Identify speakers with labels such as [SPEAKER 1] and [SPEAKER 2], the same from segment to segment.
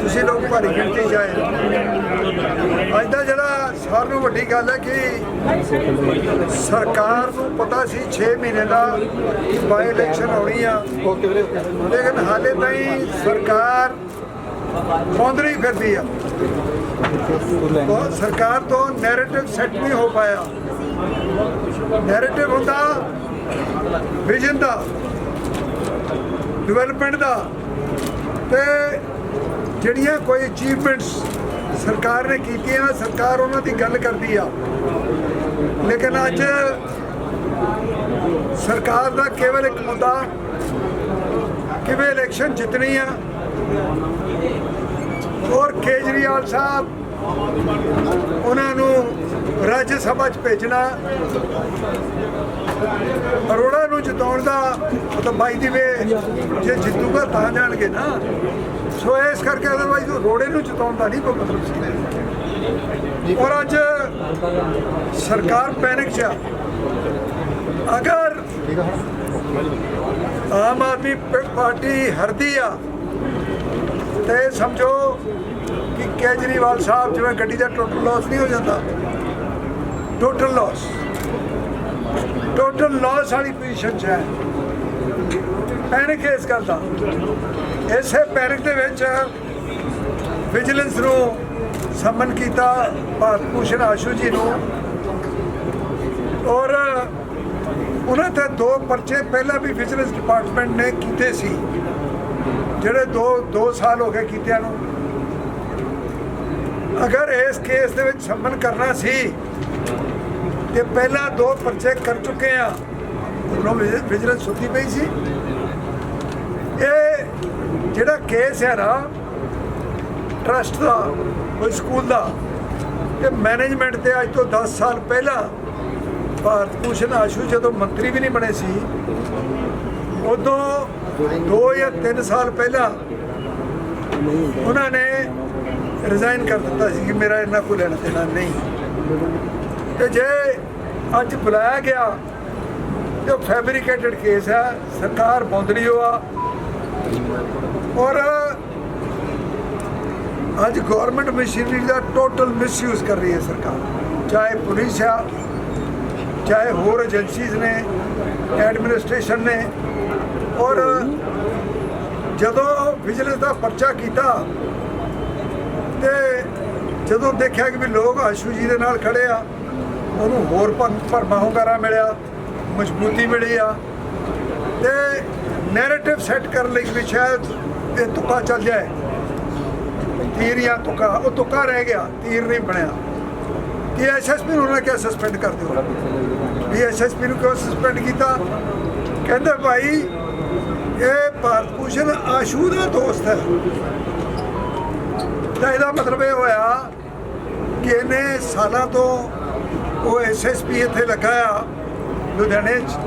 [SPEAKER 1] ਤੁਸੀਂ ਲੋਕ ਭਾਰੀ ਗਿਣਤੀ 'ਚ ਆਏ। ਅੱਜ ਦਾ ਜਿਹੜਾ ਸਾਰਿਆਂ ਨੂੰ ਵੱਡੀ ਗੱਲ ਹੈ ਕਿ ਸਰਕਾਰ ਨੂੰ ਪਤਾ ਸੀ 6 ਮਹੀਨੇ ਦਾ ਬਾਈ ਇਲੈਕਸ਼ਨ ਹੋਣੀ ਆ। ਲੇਕਿਨ ਹਾਲੇ ਤਾਈਂ ਸਰਕਾਰ ਮੌਂਦਰੀ ਫਿਰਦੀ ਆ। ਸਰਕਾਰ ਤੋਂ ਨੈਰੇਟਿਵ ਸੈੱਟ ਨਹੀਂ ਹੋ ਪਾਇਆ। ਨੈਰੇਟਿਵ ਹੁੰਦਾ ਵਿਜ਼ਨ ਦਾ ਡਿਵੈਲਪਮੈਂਟ ਦਾ। ਤੇ ਜਿਹੜੀਆਂ ਕੋਈ ਅਚੀਵਮੈਂਟਸ ਸਰਕਾਰ ਨੇ ਕੀਤੀਆਂ, ਸਰਕਾਰ ਉਹਨਾਂ ਦੀ ਗੱਲ ਕਰਦੀ ਆ। ਲੇਕਿਨ ਅੱਜ ਸਰਕਾਰ ਦਾ ਕੇਵਲ ਇੱਕ ਮੁੱਦਾ, ਕਿਵੇਂ ਇਲੈਕਸ਼ਨ ਜਿੱਤਣੀ ਆ। ਔਰ ਕੇਜਰੀਵਾਲ ਸਾਹਿਬ, ਉਹਨਾਂ ਨੂੰ ਰਾਜ ਸਭਾ 'ਚ ਭੇਜਣਾ। ਅਰੋੜਾ ਨੂੰ ਜਿਤਾਉਣ ਦਾ ਮਤਲਬ ਬਾਈ ਦੀ ਵੇ ਜੇ ਜਿੱਤੂਗਾ ਤਾਂ ਜਾਣਗੇ ਨਾ। ਸੋ ਇਸ ਕਰਕੇ ਅਦਰਵਾਈਜ਼ ਉਹ ਰੋੜੇ ਨੂੰ ਜਿਤਾਉਣ ਦਾ ਨਹੀਂ ਕੋਈ ਮਤਲਬ ਸੀ। ਔਰ ਅੱਜ ਸਰਕਾਰ ਪੈਨਿਕ 'ਚ ਆ। ਅਗਰ ਆਮ ਆਦਮੀ ਪਾਰਟੀ ਹਰਦੀ ਆ, ਤੇ ਸਮਝੋ ਕਿ ਕੇਜਰੀਵਾਲ ਸਾਹਿਬ ਜਿਵੇਂ ਗੱਡੀ ਦਾ ਟੋਟਲ ਲਾਸ ਨਹੀਂ ਹੋ ਜਾਂਦਾ। ਟੋਟਲ ਲਾਸ ਟੋਟਲ ਲਾਸ ਵਾਲੀ ਪੋਜੀਸ਼ਨ 'ਚ ਹੈ। ਪੈਨਿਕ ਇਸ ਗੱਲ ਦਾ। ਇਸੇ ਪੈਰਿਕ ਦੇ ਵਿੱਚ ਵਿਜੀਲੈਂਸ ਨੂੰ ਸਮਨ ਕੀਤਾ ਭਾਰਤ ਭੂਸ਼ਣ ਆਸ਼ੂ ਜੀ ਨੂੰ। ਔਰ ਉਹਨਾਂ ਤੇ ਦੋ ਪਰਚੇ ਪਹਿਲਾਂ ਵੀ ਵਿਜੀਲੈਂਸ ਡਿਪਾਰਟਮੈਂਟ ਨੇ ਕੀਤੇ ਸੀ, ਜਿਹੜੇ 2 2 ਸਾਲ ਹੋ ਗਏ ਕੀਤਿਆਂ ਨੂੰ। ਅਗਰ ਇਸ ਕੇਸ ਦੇ ਵਿੱਚ ਸੰਮਨ ਕਰਨਾ ਸੀ, ਤੇ ਪਹਿਲਾਂ ਦੋ ਪਰਚੇ ਕਰ ਚੁੱਕੇ ਆ ਉਹਨਾਂ ਵਿਜੀਲੈਂਸ ਸੁੱਤੀ ਪਈ ਸੀ। ਇਹ ਜਿਹੜਾ ਕੇਸ ਹੈ ਨਾ ਟਰਸਟ ਦਾ, ਕੋਈ ਸਕੂਲ ਦਾ, ਤੇ ਮੈਨੇਜਮੈਂਟ ਤੇ ਅੱਜ ਤੋਂ 10 ਸਾਲ ਪਹਿਲਾਂ ਭਾਰਤ ਭੂਸ਼ਣ ਆਸ਼ੂ ਜਦੋਂ ਮੰਤਰੀ ਵੀ ਨਹੀਂ ਬਣੇ ਸੀ, ਉਦੋਂ 2 ਜਾਂ 3 ਸਾਲ ਪਹਿਲਾਂ ਉਹਨਾਂ ਨੇ ਰਿਜ਼ਾਈਨ ਕਰ ਦਿੱਤਾ ਸੀ ਕਿ ਮੇਰਾ ਇਹਨਾਂ ਕੋਲ ਲੈਣਾ ਦੇਣਾ ਨਹੀਂ। ਤੇ ਜੇ ਅੱਜ ਬੁਲਾਇਆ ਗਿਆ, ਤੇ ਉਹ ਫੈਬਰੀਕੇਟਡ ਕੇਸ ਹੈ, ਸਰਕਾਰ ਬੌਂਦੜੀ ਹੋਆ ਔਰ ਅੱਜ ਗਵਰਨਮੈਂਟ ਮਸ਼ੀਨਰੀ ਦਾ ਟੋਟਲ ਮਿਸਯੂਜ਼ ਕਰ ਰਹੀ ਹੈ ਸਰਕਾਰ। ਚਾਹੇ ਪੁਲਿਸ ਆ, ਚਾਹੇ ਹੋਰ ਏਜੰਸੀਜ਼ ਨੇ ਐਡਮਿਨਿਸਟ੍ਰੇਸ਼ਨ ਨੇ, ਔਰ ਜਦੋਂ ਵਿਜੀਲੈਂਸ ਦਾ ਪਰਚਾ ਕੀਤਾ, ਤੇ ਜਦੋਂ ਦੇਖਿਆ ਕਿ ਵੀ ਲੋਕ ਆਸ਼ੂ ਜੀ ਦੇ ਨਾਲ ਖੜੇ ਆ, ਉਹਨੂੰ ਹੋਰ ਭਰਮਾ ਹੁੰਗਾਰਾ ਮਿਲਿਆ, ਮਜ਼ਬੂਤੀ ਮਿਲੀ ਆ, ਤੇ ਨੈਰੇਟਿਵ ਸੈੱਟ ਕਰਨ ਲਈ ਵੀ ਸ਼ਾਇਦ ਇਹ ਤੁੱਕਾ ਚੱਲ ਜਾਏ। ਤੀਰ ਜਾਂ ਤੁੱਕਾ ਉਹ ਤੁੱਕਾ ਰਹਿ ਗਿਆ, ਤੀਰ ਨਹੀਂ ਬਣਿਆ। ਕਿ ਐਸਐਸਪੀ ਨੂੰ ਉਹਨਾਂ ਕਿਹਾ ਸਸਪੈਂਡ ਕਰ ਦਿਓ। ਵੀ ਐਸਐਸਪੀ ਨੂੰ ਕਿਉਂ ਸਸਪੈਂਡ ਕੀਤਾ? ਕਹਿੰਦੇ ਭਾਈ, ਇਹ ਭਾਰਤ ਭੂਸ਼ਣ ਆਸ਼ੂ ਦਾ ਦੋਸਤ ਹੈ। ਤਾਂ ਇਹਦਾ ਮਤਲਬ ਇਹ ਹੋਇਆ ਕਿ ਇਹਨੇ ਸਾਲਾਂ ਤੋਂ ਉਹ ਐਸਐਸਪੀ ਇੱਥੇ ਲੱਗਾ ਆ, ਲੁਧਿਆਣੇ 'ਚ।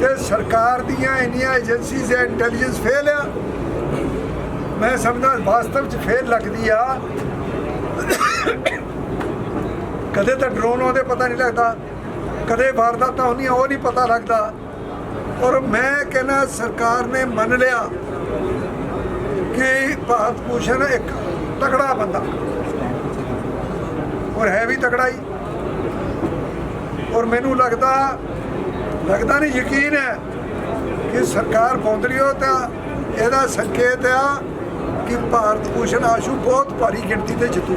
[SPEAKER 1] ਤੇ ਸਰਕਾਰ ਦੀਆਂ ਇੰਨੀਆਂ ਏਜੰਸੀਜ਼ ਐ ਇੰਟੈਲੀਜੈਂਸ ਫੇਲ ਆ ਮੈਂ ਸਮਝਦਾ, ਵਾਸਤਵ 'ਚ ਫੇਲ ਲੱਗਦੀ ਆ। ਕਦੇ ਤਾਂ ਡਰੋਨ ਉਹਦੇ ਪਤਾ ਨਹੀਂ ਲੱਗਦਾ। ਕਦੇ ਵਾਰਦਾਤਾਂ ਹੁੰਦੀਆਂ, ਉਹ ਨਹੀਂ ਪਤਾ ਲੱਗਦਾ। ਔਰ ਮੈਂ ਕਹਿੰਦਾ, ਸਰਕਾਰ ਨੇ ਮੰਨ ਲਿਆ ਕਿ ਭਾਰਤ ਭੂਸ਼ਣ ਇੱਕ ਤਕੜਾ ਬੰਦਾ। ਔਰ ਹੈ ਵੀ ਤਕੜਾ ਹੀ। ਔਰ ਮੈਨੂੰ ਲੱਗਦਾ ਲੱਗਦਾ ਨਹੀਂ ਯਕੀਨ ਹੈ ਕਿ ਸਰਕਾਰ ਬੌਂਦਰੀ ਤਾਂ ਇਹਦਾ ਸੰਕੇਤ ਆ ਕਿ ਭਾਰਤ ਭੂਸ਼ਣ ਆਸ਼ੂ ਬਹੁਤ ਭਾਰੀ ਗਿਣਤੀ ਤੇ ਜਿੱਤੂ।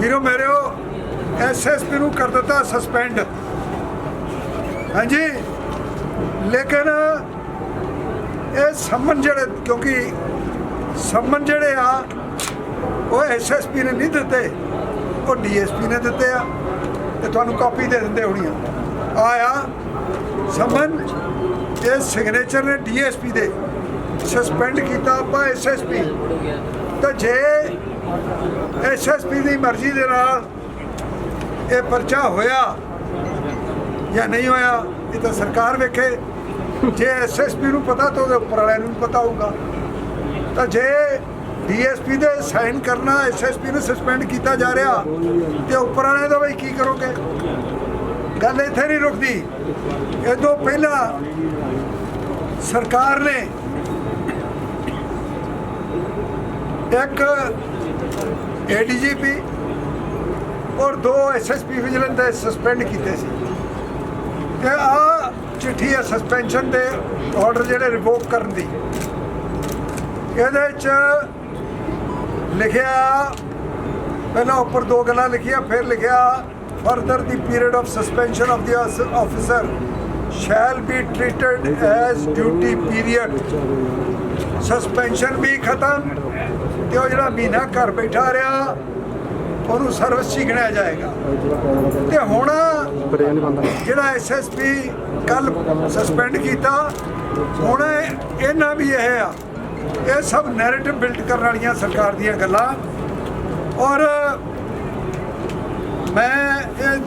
[SPEAKER 1] ਵੀਰੋ ਮੇਰਿਓ ਐਸਐਸਪੀ ਨੂੰ ਕਰ ਦਿੱਤਾ ਸਸਪੈਂਡ ਹਾਂਜੀ? ਲੇਕਿਨ ਇਹ ਸੰਮਨ ਜਿਹੜੇ, ਕਿਉਂਕਿ ਸੰਮਨ ਜਿਹੜੇ ਆ, ਉਹ ਐਸਐਸਪੀ ਨੇ ਨਹੀਂ ਦਿੱਤੇ। ਉਹ ਡੀਐਸਪੀ ਨੇ ਦਿੱਤੇ ਆ ਤੇ ਤੁਹਾਨੂੰ ਕਾਪੀ ਦੇ ਦਿੰਦੇ ਹੋਣੀ ਆ। ਆਇਆ ਸੰਮਨ, ਇਹ ਸਿਗਨੇਚਰ ਨੇ ਡੀਐਸਪੀ ਦੇ। ਸਸਪੈਂਡ ਕੀਤਾ ਆਪਾਂ ਐਸਐਸਪੀ ਤਾਂ ਜੇ ਐਸਐਸਪੀ ਦੀ ਮਰਜ਼ੀ ਦੇ ਨਾਲ ਇਹ ਪਰਚਾ ਹੋਇਆ ਜਾਂ ਨਹੀਂ ਹੋਇਆ, ਇਹ ਤਾਂ ਸਰਕਾਰ ਵੇਖੇ। ਜੇ ਐਸਐਸਪੀ ਨੂੰ ਪਤਾ ਤਾਂ ਉਹਦੇ ਉੱਪਰ ਵਾਲਿਆਂ ਨੂੰ ਪਤਾ ਹੋਊਗਾ। ਤਾਂ ਜੇ ਡੀਐਸਪੀ ਦੇ ਸਾਈਨ ਕਰਨਾ ਐਸਐਸਪੀ ਨੂੰ ਸਸਪੈਂਡ ਕੀਤਾ ਜਾ ਰਿਹਾ, ਤੇ ਉੱਪਰ ਵਾਲਿਆਂ ਦਾ ਬਈ ਕੀ ਕਰੋਗੇ? ਗੱਲ ਇੱਥੇ ਨਹੀਂ ਰੁਕਦੀ। ਇਹ ਤੋਂ ਪਹਿਲਾਂ ਸਰਕਾਰ ਨੇ ਇੱਕ ਏਡੀਜੀਪੀ ਔਰ ਦੋ ਐਸਐਸਪੀ ਵਿਜੀਲੈਂਸ ਦੇ ਸਸਪੈਂਡ ਕੀਤੇ ਸੀ। ਤੇ ਆ ਚਿੱਠੀ ਆ ਸਸਪੈਂਸ਼ਨ ਦੇ ਆਰਡਰ ਜਿਹੜੇ ਰਿਵੋਕ ਕਰਨ ਦੀ। ਇਹਦੇ ਚ ਲਿਖਿਆ, ਪਹਿਲਾਂ ਉੱਪਰ ਦੋ ਗੱਲਾਂ ਲਿਖੀਆਂ, ਫਿਰ ਲਿਖਿਆ further the period of suspension of the officer shall be treated as duty period suspension ਵੀ ਖਤਮ ਤੇ ਉਹ ਜਿਹੜਾ ਮਹੀਨਾ ਘਰ ਬੈਠਾ ਰਿਹਾ, ਉਹਨੂੰ ਸਰਵਿਸ 'ਚ ਹੀ ਗਿਣਿਆ ਜਾਏਗਾ। ਤੇ ਹੁਣ ਜਿਹੜਾ ਐਸਐਸਪੀ ਕੱਲ ਸਸਪੈਂਡ ਕੀਤਾ, ਹੁਣ ਇਹਨਾਂ ਵੀ ਇਹ ਆ, ਇਹ ਸਭ ਨੈਰੇਟਿਵ ਬਿਲਡ ਕਰਨ ਵਾਲੀਆਂ ਸਰਕਾਰ ਦੀਆਂ ਗੱਲਾਂ। ਔਰ ਮੈਂ ਇਹ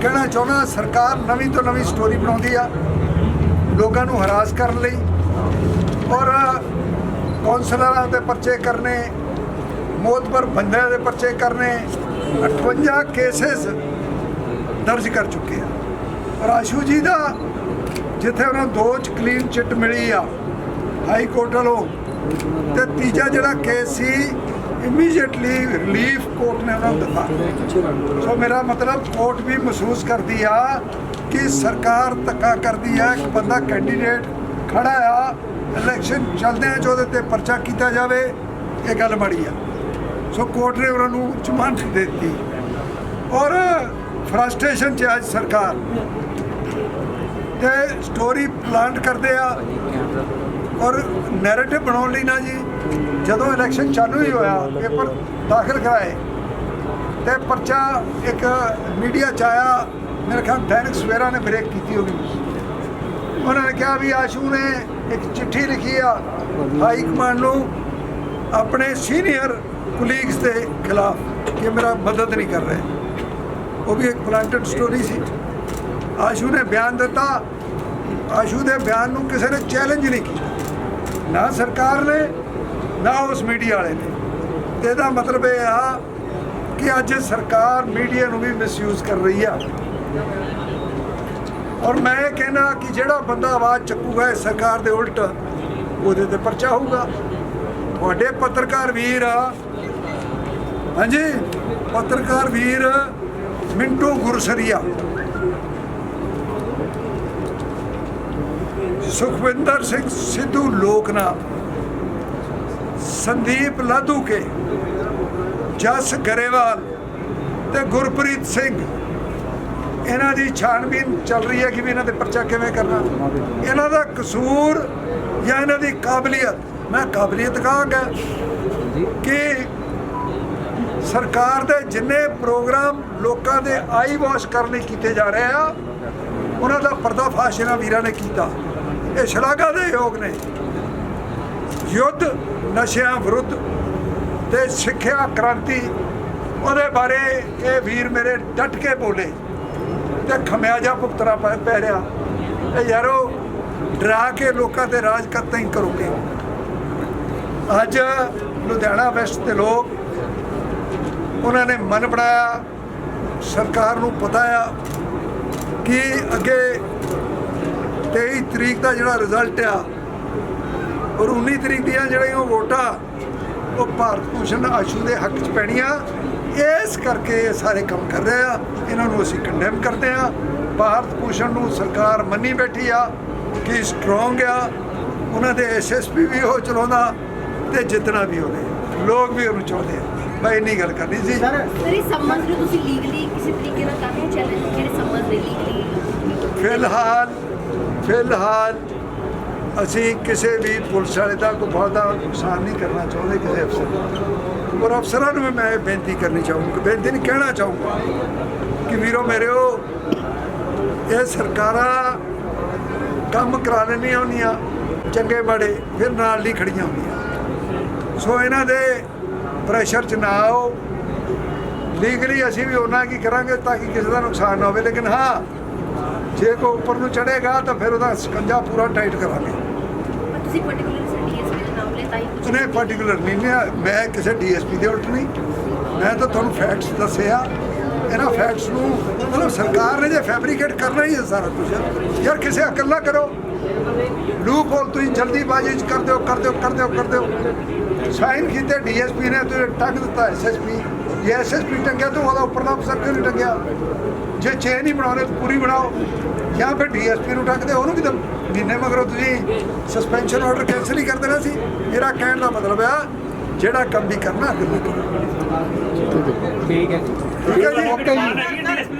[SPEAKER 1] ਕਹਿਣਾ ਚਾਹੁੰਦਾ, ਸਰਕਾਰ ਨਵੀਂ ਤੋਂ ਨਵੀਂ ਸਟੋਰੀ ਬਣਾਉਂਦੀ ਆ, ਲੋਕਾਂ ਨੂੰ ਹਰਾਸ ਕਰਨ ਲਈ। ਔਰ ਕੌਂਸਲਰਾਂ ਦੇ ਪਰਚੇ ਕਰਨੇ, ਮੋਤਬਰ ਬੰਦਿਆਂ ਦੇ ਪਰਚੇ ਕਰਨੇ 58 ਕੇਸਸ ਦਰਜ ਕਰ ਚੁੱਕੇ ਆ। ਔਰ ਆਸ਼ੂ ਜੀ ਦਾ, ਜਿੱਥੇ ਉਹਨਾਂ ਨੂੰ ਦੋ ਚ ਕਲੀਨ ਚਿੱਟ ਮਿਲੀ ਆ, ਹਾਈ ਕੋਰਟ ਵੱਲੋਂ, ਤੇ ਤੀਜਾ ਜਿਹੜਾ ਕੇਸ ਸੀ ਇਮੀਡੀਏਟਲੀ ਰਿਲੀਫ ਕੋਰਟ ਨੇ ਉਹਨਾਂ ਨੂੰ ਦਿੱਤਾ। ਸੋ ਮੇਰਾ ਮਤਲਬ ਕੋਰਟ ਵੀ ਮਹਿਸੂਸ ਕਰਦੀ ਆ ਕਿ ਸਰਕਾਰ ਧੱਕਾ ਕਰਦੀ ਆ, ਇੱਕ ਬੰਦਾ ਕੈਂਡੀਡੇਟ ਖੜਾ ਆ ਇਲੈਕਸ਼ਨ ਚੱਲਦੇ ਆ ਉਹਦੇ ਤੇ ਪਰਚਾ ਕੀਤਾ ਜਾਵੇ, ਇਹ ਗੱਲ ਬੜੀ ਆ। ਸੋ ਕੋਰਟ ਨੇ ਉਹਨਾਂ ਨੂੰ ਜ਼ਮਾਨਤ ਦੇ ਦਿੱਤੀ। ਔਰ ਫਰਸਟ੍ਰੇਸ਼ਨ ਚ ਅੱਜ ਸਰਕਾਰ ਤੇ ਸਟੋਰੀ ਪਲਾਂਟ ਕਰਦੇ ਆ ਔਰ ਨੈਰੇਟਿਵ ਬਣਾਉਣ ਲਈ ਨਾ ਜੀ, ਜਦੋਂ ਇਲੈਕਸ਼ਨ ਚਾਲੂ ਹੀ ਹੋਇਆ, ਪੇਪਰ ਦਾਖਲ ਕਰਾਏ ਤੇ ਪਰਚਾ ਇੱਕ ਮੀਡੀਆ ਚ ਆਇਆ, ਮੇਰੇ ਖਿਆਲ ਦੈਨਿਕ ਸਵੇਰਾ ਨੇ ਬ੍ਰੇਕ ਕੀਤੀ ਹੋਗੀ ਉਹਨਾਂ ਨੇ ਕਿਹਾ ਵੀ ਆਸ਼ੂ ਨੇ ਇੱਕ ਚਿੱਠੀ ਲਿਖੀ ਆ ਹਾਈ ਕਮਾਂਡ ਨੂੰ ਆਪਣੇ ਸੀਨੀਅਰ ਕੁਲੀਗਸ ਦੇ ਖਿਲਾਫ ਕਿ ਮੇਰਾ ਮਦਦ ਨਹੀਂ ਕਰ ਰਹੇ। ਉਹ ਵੀ ਇੱਕ ਪਲਾਂਟਡ ਸਟੋਰੀ ਸੀ। ਆਸ਼ੂ ਨੇ ਬਿਆਨ ਦਿੱਤਾ। ਆਸ਼ੂ ਦੇ ਬਿਆਨ ਨੂੰ ਕਿਸੇ ਨੇ ਚੈਲੰਜ ਨਹੀਂ ਕੀਤਾ। ਨਾ ਸਰਕਾਰ ਨੇ, ਨਾ ਉਸ ਮੀਡੀਆ ਵਾਲੇ ਨੇ। ਤੇ ਇਹਦਾ ਮਤਲਬ ਇਹ ਆ ਕਿ ਅੱਜ ਸਰਕਾਰ ਮੀਡੀਆ ਨੂੰ ਵੀ ਮਿਸਯੂਜ਼ ਕਰ ਰਹੀ ਆ। ਔਰ ਮੈਂ ਕਹਿੰਦਾ ਕਿ ਜਿਹੜਾ ਬੰਦਾ ਆਵਾਜ਼ ਚੱਕੂਗਾ ਸਰਕਾਰ ਦੇ ਉਲਟ, ਉਹਦੇ ਤੇ ਪਰਚਾ ਹੋਊਗਾ। ਤੁਹਾਡੇ ਪੱਤਰਕਾਰ ਵੀਰ ਹਾਂਜੀ, ਪੱਤਰਕਾਰ ਵੀਰ ਮਿੰਟੂ ਗੁਰਸਰੀਆ। ਸੁਖਵਿੰਦਰ ਸਿੰਘ ਸਿੱਧੂ ਲੋਕਨਾਥ, ਸੰਦੀਪ ਲਾਧੂ ਕੇ, ਜਸ ਗਰੇਵਾਲ ਤੇ ਗੁਰਪ੍ਰੀਤ ਸਿੰਘ। ਇਹਨਾਂ ਦੀ ਛਾਣਬੀਨ ਚੱਲ ਰਹੀ ਹੈ ਕਿ ਵੀ ਇਹਨਾਂ ਤੇ ਪਰਚਾ ਕਿਵੇਂ ਕਰਨਾ? ਇਹਨਾਂ ਦਾ ਕਸੂਰ ਜਾਂ ਇਹਨਾਂ ਦੀ ਕਾਬਲੀਅਤ? ਮੈਂ ਕਾਬਲੀਅਤ ਕਹਾਂਗਾ ਕਿ ਸਰਕਾਰ ਦੇ ਜਿੰਨੇ ਪ੍ਰੋਗਰਾਮ ਲੋਕਾਂ ਦੇ ਆਈ ਵਾਸ਼ ਕਰਨ ਲਈ ਕੀਤੇ ਜਾ ਰਹੇ ਆ, ਉਹਨਾਂ ਦਾ ਪਰਦਾਫਾਸ਼ ਇਹਨਾਂ ਵੀਰਾਂ ਨੇ ਕੀਤਾ। ਇਹ ਸ਼ਲਾਘਾ ਦੇ ਯੋਗ ਨੇ। ਯੁੱਧ, ਨਸ਼ਿਆਂ ਵਿਰੁੱਧ ਤੇ ਸਿੱਖਿਆ ਕ੍ਰਾਂਤੀ, ਉਹਦੇ ਬਾਰੇ ਇਹ ਵੀਰ ਮੇਰੇ ਡਟ ਕੇ ਬੋਲੇ। ਤੇ ਖਮਿਆਜਾ ਭੁਗਤਣਾ ਪੈ ਪੈ ਰਿਹਾ ਇਹ ਯਾਰੋ, ਡਰਾ ਕੇ ਲੋਕਾਂ ਤੇ ਰਾਜ ਕਰਤਾ ਹੀ ਕਰੋਗੇ। ਅੱਜ ਲੁਧਿਆਣਾ ਵੈਸਟ ਦੇ ਲੋਕ ਉਹਨਾਂ ਨੇ ਮਨ ਬਣਾਇਆ, ਸਰਕਾਰ ਨੂੰ ਪਤਾ ਆ ਕਿ ਅੱਗੇ 23 ਤਰੀਕ ਦਾ ਜਿਹੜਾ ਰਿਜ਼ਲਟ ਆ, ਔਰ 19 ਤਰੀਕ ਦੀਆਂ ਜਿਹੜੀਆਂ ਵੋਟਾਂ, ਉਹ ਭਾਰਤ ਭੂਸ਼ਣ ਆਸ਼ੂ ਦੇ ਹੱਕ 'ਚ ਪੈਣੀਆਂ। ਇਸ ਕਰਕੇ ਇਹ ਸਾਰੇ ਕੰਮ ਕਰ ਰਹੇ ਆ। ਇਹਨਾਂ ਨੂੰ ਅਸੀਂ ਕੰਡੈਮ ਕਰਦੇ ਆ। ਭਾਰਤ ਭੂਸ਼ਣ ਨੂੰ ਸਰਕਾਰ ਮੰਨੀ ਬੈਠੀ ਆ ਕਿ ਸਟਰੋਂਗ ਆ। ਉਹਨਾਂ ਦੇ ਐਸਐਸਪੀ ਵੀ ਉਹ ਚਲਾਉਂਦਾ ਤੇ ਜਿੱਤਣਾ ਵੀ ਉਹਨੇ। ਲੋਕ ਵੀ ਉਹਨੂੰ ਚਾਹੁੰਦੇ ਆ। ਮੈਂ ਇੰਨੀ ਗੱਲ ਕਰਨੀ ਸੀ।
[SPEAKER 2] ਸਰ ਇਹ ਸੰਬੰਧ ਨੂੰ ਤੁਸੀਂ ਲੀਗਲੀ ਕਿਸੇ ਤਰੀਕੇ ਨਾਲ ਕਰ ਰਹੇ ਹੋ? ਚੈਲੰਜ ਜਿਹੜੇ ਸੰਬੰਧ ਨੇ ਲੀਗਲੀ
[SPEAKER 1] ਫਿਲਹਾਲ ਫਿਲਹਾਲ ਅਸੀਂ ਕਿਸੇ ਵੀ ਪੁਲਿਸ ਵਾਲੇ ਦਾ ਕੋਈ ਬਹੁਤਾ ਨੁਕਸਾਨ ਨਹੀਂ ਕਰਨਾ ਚਾਹੁੰਦੇ ਕਿਸੇ ਅਫਸਰ ਦਾ। ਔਰ ਅਫਸਰਾਂ ਨੂੰ ਵੀ ਮੈਂ ਇਹ ਬੇਨਤੀ ਕਰਨੀ ਚਾਹੂੰਗਾ, ਬੇਨਤੀ ਨਹੀਂ, ਕਹਿਣਾ ਚਾਹੂੰਗਾ ਕਿ ਵੀਰੋ ਮੇਰਿਓ ਇਹ ਸਰਕਾਰਾਂ ਕੰਮ ਕਰਾ ਲੈਣੀਆਂ ਹੁੰਦੀਆਂ, ਚੰਗੇ ਮਾੜੇ, ਫਿਰ ਨਾਲ ਨਹੀਂ ਖੜੀਆਂ ਹੁੰਦੀਆਂ। ਸੋ ਇਹਨਾਂ ਦੇ ਪ੍ਰੈਸ਼ਰ 'ਚ ਨਾ ਆਓ। ਲੀਗਲੀ ਅਸੀਂ ਵੀ ਉਹਨਾਂ ਕੀ ਕਰਾਂਗੇ ਤਾਂ ਕਿ ਕਿਸੇ ਦਾ ਨੁਕਸਾਨ ਨਾ ਹੋਵੇ, ਲੇਕਿਨ ਹਾਂ, ਜੇ ਕੋ ਉੱਪਰ ਨੂੰ ਚੜੇਗਾ ਤਾਂ ਫਿਰ ਉਹਦਾ ਸਕੰਜਾ ਪੂਰਾ ਟਾਈਟ ਕਰਾਂਗੇ।
[SPEAKER 2] ਤੁਸੀਂ ਪਾਰਟਿਕੂਲਰ ਡੀਐਸਪੀ ਦਾ ਨਾਮ ਲਿਆ ਤਾਂ ਹੀ ਪੁੱਛ
[SPEAKER 1] ਉਹਨੇ ਪਾਰਟਿਕੂਲਰ ਨਹੀਂ ਲਿਆ ਮੈਂ ਕਿਸੇ ਡੀਐਸਪੀ ਦੇ ਉਲਟ ਨਹੀਂ। ਮੈਂ ਤਾਂ ਤੁਹਾਨੂੰ ਫੈਕਟਸ ਦੱਸਿਆ। ਇਹਨਾਂ ਫੈਕਟਸ ਨੂੰ ਮਤਲਬ ਸਰਕਾਰ ਨੇ ਜੇ ਫੈਬਰੀਕੇਟ ਕਰਨਾ ਹੀ ਹੈ ਸਾਰਾ ਕੁਝ ਯਾਰ ਕਿਸੇ ਅਕਲ ਨਾ ਕਰੋ। ਲੂਪ ਹੋਲ ਤੁਸੀਂ ਜਲਦੀਬਾਜ਼ੀ ਚ ਕਰਦੇ ਹੋ ਕਰਦੇ ਹੋ ਕਰਦੇ ਹੋ ਕਰਦੇ ਹੋ। ਸਾਈਨ ਕੀਤੇ ਡੀਐਸਪੀ ਨੇ ਤੁਸੀਂ ਟੰਗ ਦਿੱਤਾ ਐਸਐਸਪੀ ਜੇ ਐਸਐਸਪੀ ਟੰਗਿਆ ਤਾਂ ਉਹਦਾ ਉੱਪਰਲਾ ਅਫਸਰ ਕਿਉਂ ਨਹੀਂ ਟੰਗਿਆ? ਜੇ ਚੇਨ ਹੀ ਬਣਾਉਣੇ ਪੂਰੀ ਬਣਾਓ। ਜਾਂ ਫਿਰ ਡੀਐਸਪੀ ਨੂੰ ਟੰਗਦੇ ਉਹਨੂੰ ਵੀ ਮਹੀਨੇ ਮਗਰੋਂ ਤੁਸੀਂ ਸਸਪੈਂਸ਼ਨ ਆਰਡਰ ਕੈਂਸਲ ਹੀ ਕਰ ਦੇਣਾ ਸੀ। ਮੇਰਾ ਕਹਿਣ ਦਾ ਮਤਲਬ ਆ ਜਿਹੜਾ ਕੰਮ ਵੀ ਕਰਨਾ ਅੱਗੇ ਕਰੋ।
[SPEAKER 3] ਠੀਕ ਹੈ
[SPEAKER 1] ਠੀਕ ਹੈ ਜੀ।
[SPEAKER 3] ਓਕੇ ਜੀ।